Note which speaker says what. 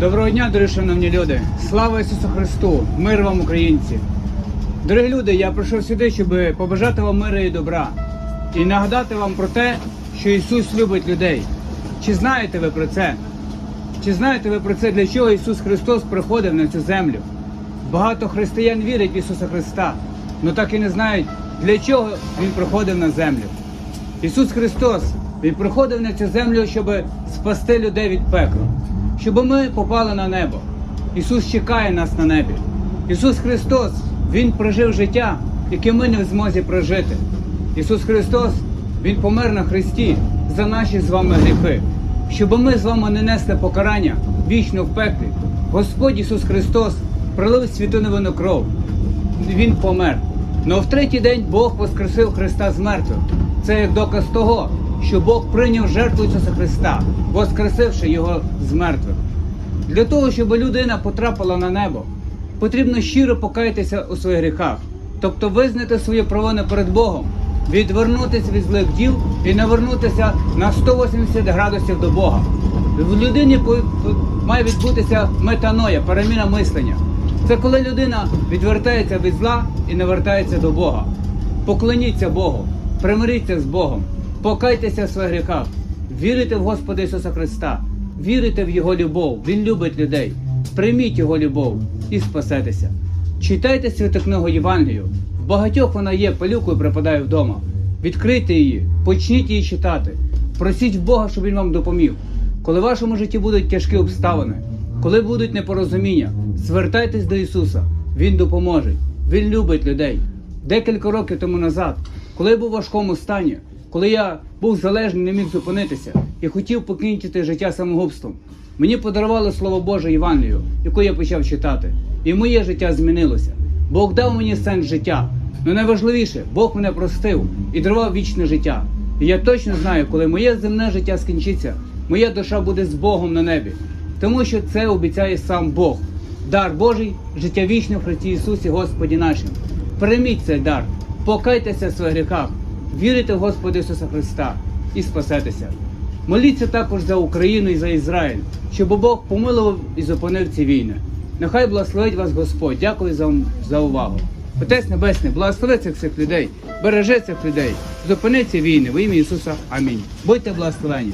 Speaker 1: Доброго дня, дорогі шановні люди! Слава Ісусу Христу! Мир вам, українці! Дорогі люди, я прийшов сюди, щоб побажати вам миру і добра і нагадати вам про те, що Ісус любить людей. Чи знаєте ви про це? Чи знаєте ви про це, для чого Ісус Христос приходив на цю землю? Багато християн вірять в Ісуса Христа, але так і не знають, для чого Він приходив на землю. Ісус Христос, Він приходив на цю землю, щоб спасти людей від пекла, щоб ми попали на небо. Ісус чекає нас на небі. Ісус Христос, Він прожив життя, яке ми не в змозі прожити. Ісус Христос, Він помер на Христі за наші з вами гріхи, щоб ми з вами не несли покарання вічно в пеклі. Господь Ісус Христос пролив святу невинну кров. Він помер. Но в третій день Бог воскресив Христа з мертвих. Це як доказ того, що Бог прийняв жертву Ісуса Христа, воскресивши Його з мертвих. Для того, щоб людина потрапила на небо, потрібно щиро покаятися у своїх гріхах, тобто визнати свої провини перед Богом, відвернутися від злих діл і навернутися на 180 градусів до Бога. В людині має відбутися метаноя, переміна мислення. Це коли людина відвертається від зла і навертається до Бога. Поклоніться Богу, примиріться з Богом, покайтеся в своїх гріхах, вірите в Господа Ісуса Христа, вірите в Його любов, Він любить людей. Прийміть Його любов і спасетеся. Читайте святу книгу Євангелію. В багатьох вона є, пилюкою припадає вдома. Відкрийте її, почніть її читати. Просіть Бога, щоб Він вам допоміг. Коли в вашому житті будуть тяжкі обставини, коли будуть непорозуміння, звертайтесь до Ісуса. Він допоможе. Він любить людей. Декілька років тому назад, коли я був у важкому стані, коли я був залежний, не міг зупинитися і хотів покінчити життя самогубством, мені подарували Слово Боже Євангелію, яку я почав читати. І моє життя змінилося. Бог дав мені сенс життя. Ну найважливіше, Бог мене простив і дарував вічне життя. І я точно знаю, коли моє земне життя скінчиться, моя душа буде з Богом на небі. Тому що це обіцяє сам Бог. Дар Божий, життя вічне в Христі Ісусі, Господі нашим. Прийміть цей дар, покайтеся в своїх гріхах, вірите в Господа Ісуса Христа і спасетеся. Моліться також за Україну і за Ізраїль, щоб Бог помилував і зупинив ці війни. Нехай благословить вас Господь. Дякую за, за увагу. Отець Небесний, благослови цих всіх людей, бережи цих людей, зупини ці війни в ім'я Ісуса. Амінь. Будьте благословені.